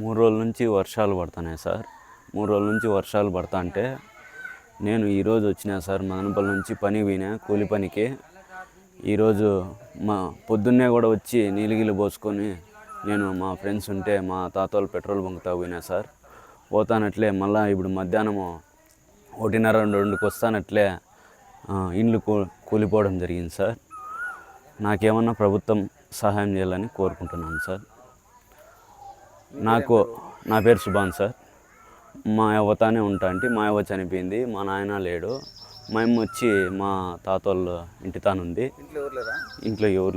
మూడు రోజుల నుంచి వర్షాలు పడుతున్నాయి సార్. మూడు రోజుల నుంచి వర్షాలు పడతా అంటే నేను ఈరోజు వచ్చినా సార్ మదనపల్లి నుంచి పని పోయినా కూలి పనికి. ఈరోజు మా పొద్దున్నే కూడా వచ్చి నీలిగిలు పోసుకొని నేను మా ఫ్రెండ్స్ ఉంటే మా తాత వాళ్ళు పెట్రోల్ బంక్ పోయినా సార్. పోతానట్లే మళ్ళీ ఇప్పుడు మధ్యాహ్నము ఒకటిన్నర రెండుకి వస్తానట్లే ఇండ్లు కూ కూలిపోవడం జరిగింది సార్. నాకేమన్నా ప్రభుత్వం సహాయం చేయాలని కోరుకుంటున్నాను సార్. నాకు నా పేరు సుభాన్ సార్. మా యవ్వతానే ఉంటా అంటే మా యవ్వ చనిపోయింది మా నాయన లేడు. మా అమ్మ వచ్చి మా తాత వాళ్ళ ఇంటి తానుంది. ఇంట్లో ఎవరు లేరా? ఇంట్లో ఎవరు